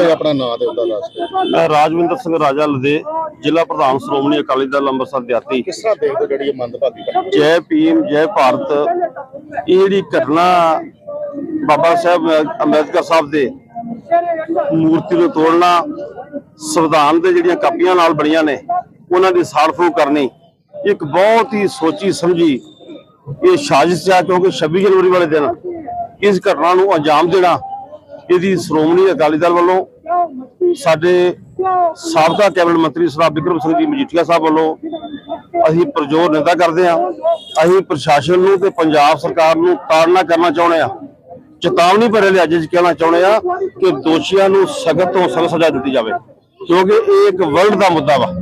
ਭਾਈ ਆਪਣਾ ਨਾਮ ਤੇ ਉਹਦਾ ਦਿਓ। ਮੈਂ ਰਾਜਵਿੰਦਰ ਸਿੰਘ ਰਾਜਾ ਲਦੇ ਜ਼ਿਲ੍ਹਾ ਪ੍ਰਧਾਨ ਸ਼੍ਰੋਮਣੀ ਅਕਾਲੀ ਦਲ ਅੰਮ੍ਰਿਤਸਰ ਦਿਹਾਤੀ ਕਿਸ ਤਰ੍ਹਾਂ ਦੇਖਦੇ ਜਿਹੜੀ ਇਹ ਮੰਦਭਾਗੀ ਘਟਨਾ ਜੈ ਭੀਮ ਜੈ ਭਾਰਤ ਇਹ ਜਿਹੜੀ ਘਟਨਾ ਬਾਬਾ ਸਾਹਿਬ ਅੰਬੇਦਕਰ ਸਾਹਿਬ ਦੇ ਮੂਰਤੀ ਨੂੰ ਤੋੜਨਾ ਸੰਵਿਧਾਨ ਦੇ ਜਿਹੜੀਆਂ ਕਾਪੀਆਂ ਨਾਲ ਬਣੀਆਂ ਨੇ ਉਹਨਾਂ ਦੀ ਸਾੜਫੂ ਕਰਨੀ ਇੱਕ ਬਹੁਤ ਹੀ ਸੋਚੀ ਸਮਝੀ ਇਹ ਸਾਜ਼ਿਸ਼ ਆ ਕਿਉਂਕਿ 26 ਜਨਵਰੀ ਵਾਲੇ ਦਿਨ ਇਸ ਘਟਨਾ ਨੂੰ ਅੰਜਾਮ ਦੇਣਾ ਇਹਦੀ ਸ਼੍ਰੋਮਣੀ ਅਕਾਲੀ ਦਲ ਵੱਲੋਂ ਸਾਡੇ ਸਾਬਕਾ ਕੈਬਨਿਟ ਮੰਤਰੀ ਸਰਦਾਰ ਬਿਕਰਮ ਸਿੰਘ ਜੀ ਮਜੀਠੀਆ ਸਾਹਿਬ ਵੱਲੋਂ ਅਸੀਂ ਪ੍ਰਜੋਰ ਨਿੰਦਾ ਕਰਦੇ ਹਾਂ। ਅਸੀਂ ਪ੍ਰਸ਼ਾਸਨ ਨੂੰ ਤੇ ਪੰਜਾਬ ਸਰਕਾਰ ਨੂੰ ਤਾੜਨਾ ਕਰਨਾ ਚਾਹੁੰਦੇ ਹਾਂ। ਚੇਤਾਵਨੀ ਭਰੇ ਅੱਜ ਅਸੀਂ ਕਹਿਣਾ ਚਾਹੁੰਦੇ ਹਾਂ ਕਿ ਦੋਸ਼ੀਆਂ ਨੂੰ ਸਖਤ ਤੋਂ ਸਖਤ ਸਜ਼ਾ ਦਿੱਤੀ ਜਾਵੇ। ਕਿਉਂਕਿ ਇਹ ਇੱਕ ਵਰਲਡ ਦਾ ਮੁੱਦਾ ਵਾ।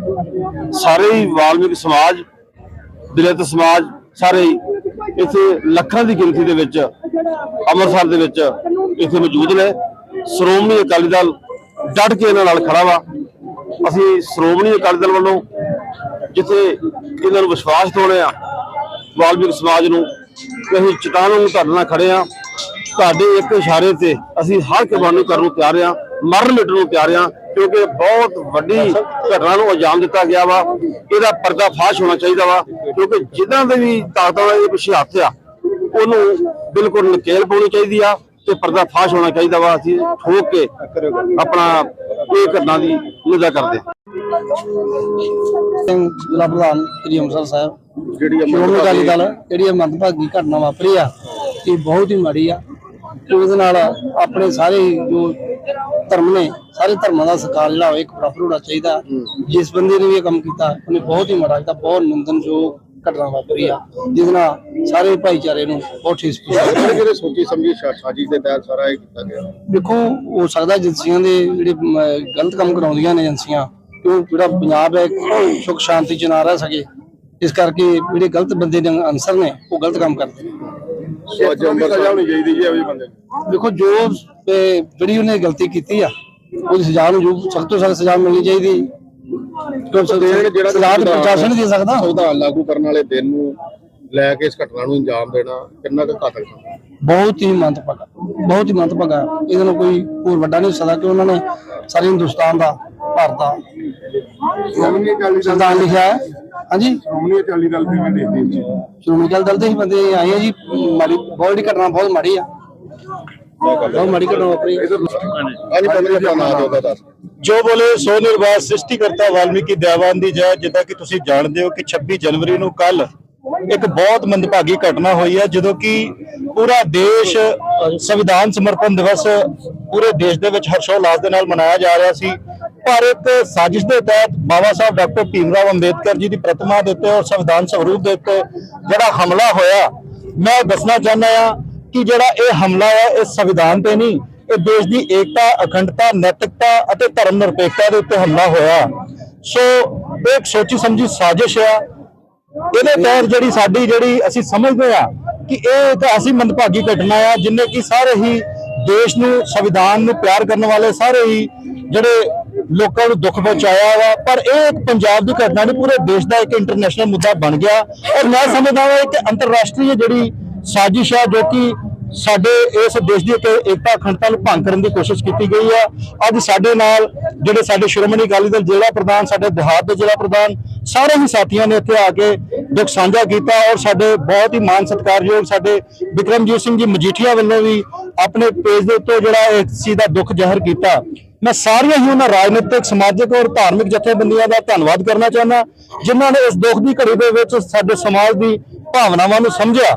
ਸਾਰੇ ਹੀ ਵਾਲਮੀਕ ਸਮਾਜ, ਦਲਿਤ ਸਮਾਜ, ਸਾਰੇ ਹੀ ਇੱਥੇ ਲੱਖਾਂ ਦੀ ਗਿਣਤੀ ਦੇ ਵਿੱਚ, ਅੰਮ੍ਰਿਤਸਰ ਦੇ ਵਿੱਚ ਇੱਥੇ ਮੌਜੂਦ ਨੇ। ਸ਼੍ਰੋਮਣੀ ਅਕਾਲੀ ਦਲ ਡਟ ਕੇ ਇਹਨਾਂ ਨਾਲ ਖੜਾ ਵਾ। ਅਸੀਂ ਸ਼੍ਰੋਮਣੀ ਅਕਾਲੀ ਦਲ ਵੱਲੋਂ ਜਿੱਥੇ ਇਹਨਾਂ ਨੂੰ ਵਿਸ਼ਵਾਸ ਦਿਵਾਉਂਦੇ ਆ, ਵਾਲਮੀਕ ਸਮਾਜ ਨੂੰ, ਕਿ ਅਸੀਂ ਚਟਾਨ ਨੂੰ ਤੁਹਾਡੇ ਨਾਲ ਖੜੇ ਆ। ਤੁਹਾਡੇ ਇੱਕ ਇਸ਼ਾਰੇ ਤੇ ਅਸੀਂ ਹਰ ਕੁਰਬਾਨੀ ਕਰਨ ਨੂੰ ਤਿਆਰ ਆ, ਮਰਨ ਮਿਟਣ ਨੂੰ ਤਿਆਰ ਆ, ਕਿਉਂਕਿ ਬਹੁਤ ਵੱਡੀ ਘਟਨਾ ਨੂੰ ਅੰਜਾਮ ਦਿੱਤਾ ਗਿਆ ਵਾ। ਇਹਦਾ ਪਰਦਾ ਫਾਸ਼ ਹੋਣਾ ਚਾਹੀਦਾ ਵਾ, ਕਿਉਂਕਿ ਜਿਨ੍ਹਾਂ ਦੇ ਵੀ ਤਾਕਤਾਂ ਦਾ ਇਹ ਪਿੱਛੇ ਹੱਥ ਆ, ਉਹਨੂੰ ਬਿਲਕੁਲ ਨਕੇਲ ਪਾਉਣੀ ਚਾਹੀਦੀ ਆ। ਤੇ ਪਰਦਾ ਫਾਸ਼ ਹੋਣਾ ਚਾਹੀਦਾ ਵਾ ਅਸੀਂ ਠੋਕ ਕੇ ਆਪਣਾ ਇਹ ਘਟਨਾ ਦੀ ਨਿੰਦਾ ਕਰਦੇ ਸਿੰਘ ਜ਼ਿਲ੍ਹਾ ਪ੍ਰਧਾਨ ਸ੍ਰੀ ਅੰਮ੍ਰਿਤਸਰ ਸਾਹਿਬ। ਜਿਹੜੀ ਸ਼੍ਰੋਮਣੀ ਅਕਾਲੀ ਦਲ ਜਿਹੜੀ ਮੰਦਭਾਗੀ ਘਟਨਾ ਵਾਪਰੀ ਆ ਇਹ ਬਹੁਤ ਹੀ ਮਾੜੀ ਆ। ਉਹਦੇ ਨਾਲ ਆਪਣੇ ਸਾਰੇ ਜੋ ਧਰਮ ਨੇ ਸਾਰੇ ਧਰਮਾਂ ਦਾ ਸਤਿਕਾਰ ਜਿਹੜਾ ਇੱਕ ਬਰਾਬਰ ਹੋਣਾ ਚਾਹੀਦਾ। ਜਿਸ ਬੰਦੇ ਨੇ ਵੀ ਇਹ ਕੰਮ ਕੀਤਾ ਉਹਨੇ ਬਹੁਤ ਹੀ ਮਾੜਾ ਕੀਤਾ ਬਹੁਤ ਨਿੰਦਨਯੋਗ ਘਟਨਾ ਵਾਪਰੀ ਆ ਜਿਸ ਨਾਲ ਸਾਰੇ ਭਾਈਚਾਰੇ ਨੂੰ ਬਹੁਤ ਠੇਸ ਪਹੁੰਚੀ ਜਿਹੜੇ ਜਿਹੜੇ ਸੋਚੀ ਸਮਝੀ ਸਾ- ਸਾਜ਼ਿਸ਼ ਦੇ ਤਹਿਤ ਸਾਰਾ ਇਹ ਕੀਤਾ ਗਿਆ? ਦੇਖੋ ਹੋ ਸਕਦਾ ਏਜੰਸੀਆਂ ਦੇ ਜਿਹੜੇ ਗਲਤ ਕੰਮ ਕਰਾਉਂਦੀਆਂ ਨੇ ਏਜੰਸੀਆਂ ਕਿਉਂ ਜਿਹੜਾ ਪੰਜਾਬ ਹੈ ਸੁਖ ਸ਼ਾਂਤੀ ਚ ਨਾ ਰਹਿ ਸਕੇ। ਇਸ ਕਰਕੇ ਜਿਹੜੇ ਗਲਤ ਬੰਦੇ ਨੇ ਅਨਸਰ ਨੇ ਉਹ ਗਲਤ ਕੰਮ ਕਰਦੇ ਨੇ। ਸੋ ਅੱਜ ਅੰਮ੍ਰਿਤਸਰ ਹੋਣੀ ਚਾਹੀਦੀ ਜੀ ਇਹ ਵੀ ਬੰਦੇ ਨੂੰ। ਦੇਖੋ ਜੋ ਅਹ, ਜਿਹੜੀ ਉਹਨੇ ਗਲਤੀ ਕੀਤੀ ਆ ਉਹਦੀ ਸਜ਼ਾ ਨੂੰ ਜੋ ਸਖਤ ਤੋਂ ਸਖਤ ਸਜ਼ਾ ਮਿਲਣੀ ਚਾਹੀਦੀ। ਜਿਹੜਾ ਸਜ਼ਾ ਤਾਂ ਪ੍ਰਸ਼ਾਸਨ ਨਹੀਂ ਦੇ ਸਕਦਾ। ਸੰਵਿਧਾਨ ਲਾਗੂ ਕਰਨ ਵਾਲੇ ਦਿਨ ਨੂੰ ਲੈ ਕੇ ਇਸ ਘਟਨਾ ਨੂੰ ਅੰਜਾਮ ਦੇਣਾ ਕਿੰਨਾ ਕੁ ਘਾਤਕ ਹੈ ਬਹੁਤ ਹੀ ਮੰਦਭਾਗਾ। ਬਹੁਤ ਹੀ ਮੰਦਭਾਗਾ। ਇਹਦੇ ਨਾਲ ਕੋਈ ਹੋਰ ਵੱਡਾ ਨਹੀਂ ਹੋ ਸਕਦਾ ਕਿ ਉਹਨਾਂ ਨੇ ਸਾਰੇ ਹਿੰਦੁਸਤਾਨ ਦਾ ਭਾਰਤ ਦਾ ਸ਼੍ਰੋਮਣੀ ਅਕਾਲੀ ਸੰਵਿਧਾਨ ਲਿਖਿਆ ਹੈ। ਹਾਂਜੀ? ਸ਼੍ਰੋਮਣੀ ਅਕਾਲੀ ਦਲ ਕਿਵੇਂ ਦੇਖਦੇ ਜੀ। ਸ਼੍ਰੋਮਣੀ ਅਕਾਲੀ ਦਲ ਦੇ ਹੀ ਬੰਦੇ ਆਏ ਆ ਜੀ। ਮਾੜੀ ਬਹੁਤ ਹੀ ਘਟਨਾ ਬਹੁਤ ਮਾੜੀ ਆ। ਬਹੁਤ ਮਾੜੀ ਘਟਨਾ ਵਾਪਰੀ। ਹਾਂਜੀ ਬੰਦੇ ਦਾ ਨਾਮ ਤੇ ਉਹਦਾ ਦੱਸ ਜੋ ਬੋਲੇ ਸੋ ਨਿਰਵਾਸ ਸ੍ਰਿਸ਼ਟੀਕਰਤਾ ਵਾਲਮੀਕੀ ਦਇਆਵਾਨ ਦੀ ਜੈ, ਜਿੱਦਾਂ ਕਿ ਤੁਸੀਂ ਜਾਣਦੇ ਹੋ ਕਿ 26 ਜਨਵਰੀ ਨੂੰ ਕੱਲ ਇੱਕ ਬਹੁਤ ਮੰਦਭਾਗੀ ਘਟਨਾ ਹੋਈ ਹੈ, ਜਦੋਂ ਕਿ ਪੂਰਾ ਦੇਸ਼ ਸੰਵਿਧਾਨ ਸਮਰਪਣ ਦਿਵਸ ਪੂਰੇ ਦੇਸ਼ ਦੇ ਵਿੱਚ ਹਰਸ਼ੋਲਾਸ ਦੇ ਨਾਲ ਮਨਾਇਆ ਜਾ ਰਿਹਾ ਸੀ। ਭਾਰਤ ਸਾਜ਼ਿਸ਼ ਦੇ ਤਹਿਤ ਬਾਬਾ ਸਾਹਿਬ ਡਾਕਟਰ ਭੀਮਰਾਵ ਅੰਬੇਦਕਰ ਜੀ ਦੀ ਪ੍ਰਤਿਮਾ ਦੇ ਉੱਤੇ ਔਰ ਸੰਵਿਧਾਨ ਸਰੂਪ ਦੇ ਉੱਤੇ ਜਿਹੜਾ ਹਮਲਾ ਹੋਇਆ, ਮੈਂ ਦੱਸਣਾ ਚਾਹੁੰਦਾ ਆ ਕਿ ਜਿਹੜਾ ਇਹ ਹਮਲਾ ਹੈ, ਇਹ ਸੰਵਿਧਾਨ ਤੇ ਨਹੀਂ ਇਹ ਦੇਸ਼ ਦੀ ਏਕਤਾ, ਅਖੰਡਤਾ, ਨੈਤਿਕਤਾ ਅਤੇ ਧਰਮ ਨਿਰਪੇਖਤਾ ਦੇ ਉੱਤੇ ਹਮਲਾ ਹੋਇਆ। ਸੋ ਇਹ ਇੱਕ ਸੋਚੀ ਸਮਝੀ ਸਾਜ਼ਿਸ਼ ਆ। ਇਹਦੇ ਤਹਿਤ ਜਿਹੜੀ ਸਾਡੀ ਜਿਹੜੀ ਅਸੀਂ ਸਮਝਦੇ ਆ ਕਿ ਇਹ ਇੱਕ ਅਸੀਂ ਮੰਦਭਾਗੀ ਘਟਨਾ ਆ ਜਿੰਨੇ ਕਿ ਸਾਰੇ ਹੀ ਦੇਸ਼ ਨੂੰ, ਸੰਵਿਧਾਨ ਨੂੰ ਪਿਆਰ ਕਰਨ ਵਾਲੇ ਸਾਰੇ ਹੀ ਜਿਹੜੇ ਲੋਕਾਂ ਨੂੰ ਦੁੱਖ ਪਹੁੰਚਾਇਆ ਵਾ। ਪਰ ਇਹ ਇੱਕ ਪੰਜਾਬ ਦੀ ਘਟਨਾ ਨਹੀਂ, ਪੂਰੇ ਦੇਸ਼ ਦਾ ਇੱਕ ਇੰਟਰਨੈਸ਼ਨਲ ਮੁੱਦਾ ਬਣ ਗਿਆ। ਔਰ ਮੈਂ ਸਮਝਦਾ ਹਾਂ ਕਿ ਅੰਤਰਰਾਸ਼ਟਰੀ ਜਿਹੜੀ ਸਾਜ਼ਿਸ਼ ਹੈ ਜੋ ਕਿ ਸਾਡੇ ਇਸ ਦੇਸ਼ ਦੀ ਇੱਕ ਏਕਤਾ, ਅਖੰਡਤਾ ਨੂੰ ਭੰਗ ਕਰਨ ਦੀ ਕੋਸ਼ਿਸ਼ ਕੀਤੀ ਗਈ ਹੈ। ਅੱਜ ਸਾਡੇ ਨਾਲ ਜਿਹੜੇ ਸਾਡੇ ਸ਼੍ਰੋਮਣੀ ਅਕਾਲੀ ਦਲ ਜ਼ਿਲ੍ਹਾ ਪ੍ਰਧਾਨ, ਸਾਡੇ ਦਿਹਾਤ ਦੇ ਜ਼ਿਲ੍ਹਾ ਪ੍ਰਧਾਨ, ਸਾਰੇ ਹੀ ਸਾਥੀਆਂ ਨੇ ਇੱਥੇ ਆ ਕੇ ਦੁੱਖ ਸਾਂਝਾ ਕੀਤਾ ਔਰ ਸਾਡੇ ਬਹੁਤ ਹੀ ਮਾਨ ਸਤਿਕਾਰਯੋਗ ਸਾਡੇ ਵਿਕਰਮਜੀਤ ਸਿੰਘ ਜੀ ਮਜੀਠੀਆ ਵੱਲੋਂ ਵੀ ਆਪਣੇ ਪੇਜ ਦੇ ਉੱਤੇ ਜਿਹੜਾ ਇਸ ਚੀਜ਼ ਦਾ ਦੁੱਖ ਜ਼ਾਹਰ ਕੀਤਾ। ਮੈਂ ਸਾਰੀਆਂ ਹੀ ਉਹਨਾਂ ਰਾਜਨੀਤਿਕ, ਸਮਾਜਿਕ ਔਰ ਧਾਰਮਿਕ ਜਥੇਬੰਦੀਆਂ ਦਾ ਧੰਨਵਾਦ ਕਰਨਾ ਚਾਹੁੰਦਾ, ਜਿਨ੍ਹਾਂ ਨੇ ਇਸ ਦੁੱਖ ਦੀ ਘੜੀ ਦੇ ਵਿੱਚ ਸਾਡੇ ਸਮਾਜ ਦੀ ਭਾਵਨਾਵਾਂ ਨੂੰ ਸਮਝਿਆ।